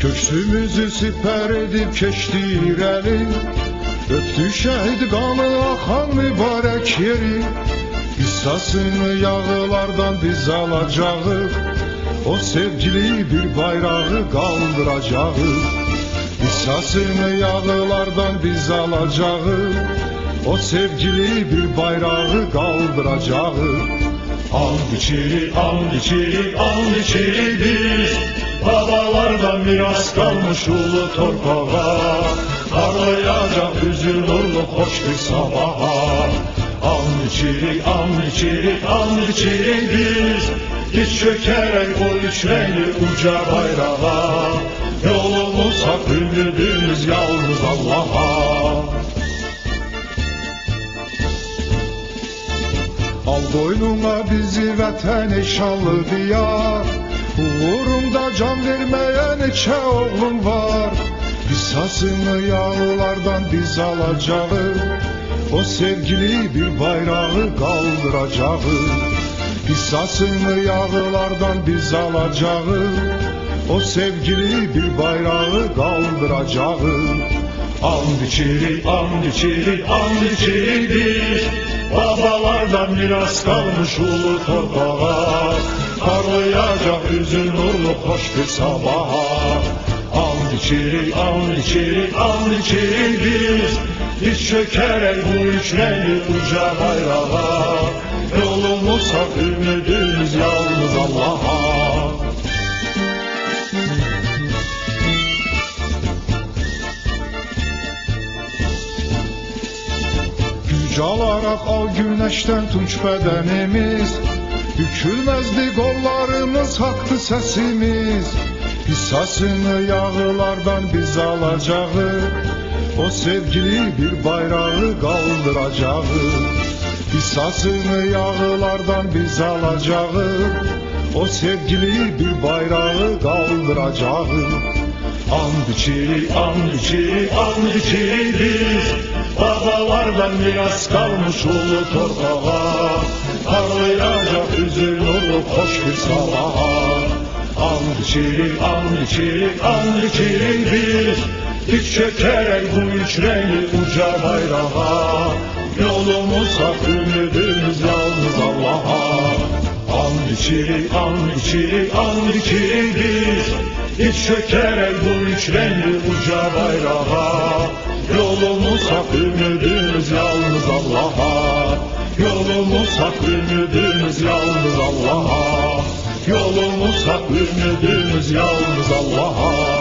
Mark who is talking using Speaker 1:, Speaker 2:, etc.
Speaker 1: Köksümüzü siper edib keçdi irəli Öpdü şəhid qanı axan mübarək yeri. Hissasını yağılardan biz alacağıq O sevgili bir bayrağı qaldıracağıq Hissasını yağılardan biz alacağıq O sevgili bir bayrağı qaldıracağıq
Speaker 2: And içeri, and içeri, and içeri biz. Babalardan miras kalmış ulu torpağa. Parlayacak yüzü nurlu hoş bir sabaha. And içeri, and içeri, and içeri biz. Diz çökerek o üç renkli uca bayrağa. Yolumuz hak ümidimiz yalnız Allah'a
Speaker 1: boynuna bizi vətən şanlı diyar. Uğrunda can vermeye neçə oğlum var. Qisasını yağlardan biz alacağız O sevgili bir bayrağı kaldıracağız Qisasını yağlardan biz alacağız O sevgili bir bayrağı kaldıracağız
Speaker 2: And içeri, and içeri, and içeri biz Babalardan miras kalmış ulu torpağa Parlayacak yüzü nurlu hoş bir sabaha And içeri, and içeri, and içeri biz. Diz çökerek bu üç renkli uca bayrağa. Yolumuz hak ümidimiz yalnız Allah'a
Speaker 1: Güc alarak al güneşten tunç bedenimiz. Bükülmezdi kollarımız haktı sesimiz. Hissasını yağlardan biz alacağız O sevgili bir bayrağı kaldıracağız Hissasını yağlardan biz alacağız O sevgili bir bayrağı kaldıracağız
Speaker 2: And içeri, and içeri, içeri biz Babalardan miras kalmış ulu torpağa Parlayacak yüzü nurlu hoş bir sabaha And içeri, and içeri, and içeri biz Diz çökerek bu üç renkli uca bayrağa. Yolumuz hak ümidimiz yalnız Allah'a. And içeri, and içeri, and içeri biz Diz çökerek bu üç renkli uca bayrağa Allah'a. Yolumuz hak ümidimiz yalnız Allah'a. Yolumuz hak ümidimiz yalnız Allah'a